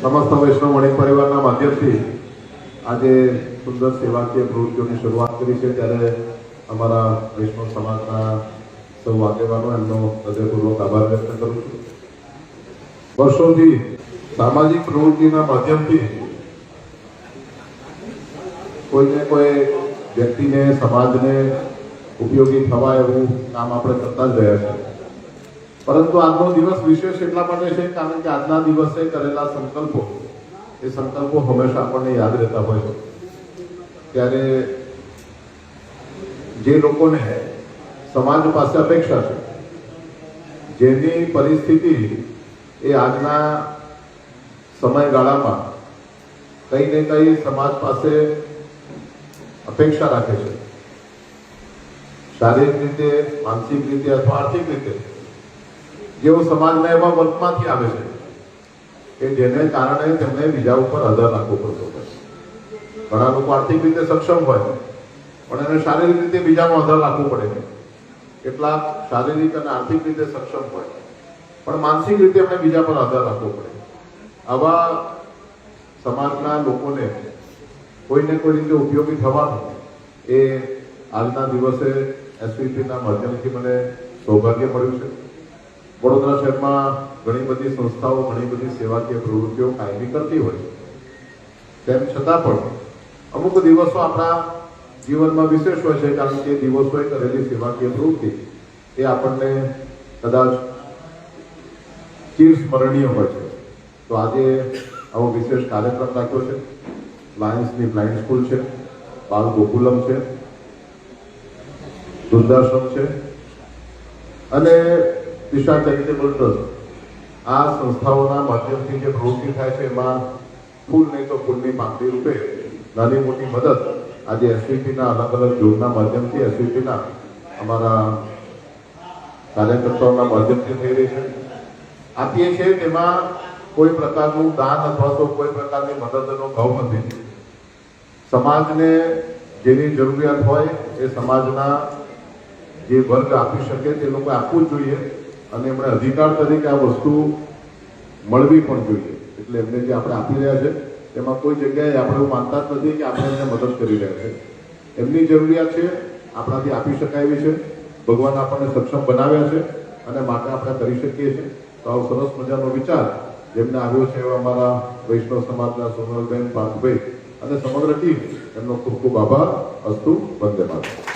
સમસ્ત વૈષ્ણવ વણિક પરિવારના માધ્યમથી આજે સુંદર સેવાકીય પ્રવૃત્તિઓની શરૂઆત કરી છે. ત્યારે અમારા વૈષ્ણવ સમાજના સૌ આગેવાનો એમનો હૃદયપૂર્વક આભાર વ્યક્ત કરું છું. વર્ષોથી સામાજિક પ્રવૃત્તિના માધ્યમથી કોઈને કોઈ વ્યક્તિને, સમાજને ઉપયોગી થવા એવું કામ આપણે કરતા જ રહ્યા છીએ. પરંતુ આજનો દિવસ વિશેષ એટલા માટે છે કારણ કે આજના દિવસે કરેલા સંકલ્પો, એ સંકલ્પો હંમેશા આપણને યાદ રહેતા હોય છે. ત્યારે જે લોકોને સમાજ પાસે અપેક્ષા છે, જેની પરિસ્થિતિ એ આજના સમયગાળામાં કંઈ ને કંઈ સમાજ પાસે અપેક્ષા રાખે છે. શારીરિક રીતે, માનસિક રીતે અથવા આર્થિક રીતે. જેઓ સમાજના એવા વર્ગમાંથી આવે છે, કે જેને કારણે તેમને બીજા ઉપર આધાર રાખવો પડતો હોય ઘણા લોકો આર્થિક રીતે સક્ષમ હોય, પણ એને શારીરિક રીતે બીજાનો આધાર રાખવો પડે કેટલાક શારીરિક અને આર્થિક રીતે સક્ષમ હોય, પણ માનસિક રીતે એમને બીજા પર આધાર રાખવો પડે આવા સમાજના લોકોને કોઈને કોઈ રીતે ઉપયોગી થવાનું એ આજના દિવસે એસપીપીના માધ્યમથી મને સૌભાગ્ય મળ્યું છે. વડોદરા શહેરમાં ઘણી બધી સંસ્થાઓ, ઘણી બધી સેવાકીય પ્રવૃત્તિઓ કાયમી કરતી હોય. તેમ છતાં પણ અમુક દિવસો આપણા જીવનમાં વિશેષ હોય છે, કારણ કે દિવસોએ કરેલી સેવાકીય પ્રવૃત્તિ એ આપણને કદાચ ચિરસ્મરણીય હોય છે. તો આજે આવો વિશેષ કાર્યક્રમ રાખ્યો છે. લાયન્સની બ્લાઇન્ડ સ્કૂલ છે, બાલ ગોકુલમ છે, વૃદ્ધાશ્રમ છે. અને દિશા ચેરિટેબલ ટ્રસ્ટ આ સંસ્થાઓના માધ્યમથી જે પ્રવૃત્તિ થાય છે, એમાં ફૂલ નહીં તો ફૂલની પાંખડી રૂપે નાની મોટી મદદ આજે એસપીપીના અલગ અલગ જોડના માધ્યમથી એસપીપીના અમારા કાર્યકર્તાઓના માધ્યમથી થઈ રહી છે. આપીએ છીએ તેમાં કોઈ પ્રકારનું દાન અથવા તો કોઈ પ્રકારની મદદનો ભાવ નથી. સમાજને જેની જરૂરિયાત હોય એ સમાજના જે વર્ગ આપી શકે તે લોકો આપવું જોઈએ. અને એમણે અધિકાર તરીકે આ વસ્તુ મળવી પણ જોઈએ. એટલે એમને જે આપણે આપી રહ્યા છે, એમાં કોઈ જગ્યાએ આપણે એવું માનતા જ નથી કે આપણે એમને મદદ કરી રહ્યા છે. એમની જરૂરિયાત છે, આપણાથી આપી શકાય એવી છે. ભગવાન આપણને સક્ષમ બનાવ્યા છે અને માટે આપણે કરી શકીએ છીએ. તો આવો સરસ મજાનો વિચાર જેમને આવ્યો છે એવા અમારા વૈષ્ણવ સમાજના સોનલબેન પાર્થભાઈ અને સમગ્ર ટીમ, એમનો ખૂબ ખૂબ આભાર. અસ્તુ, વંદે માતરમ.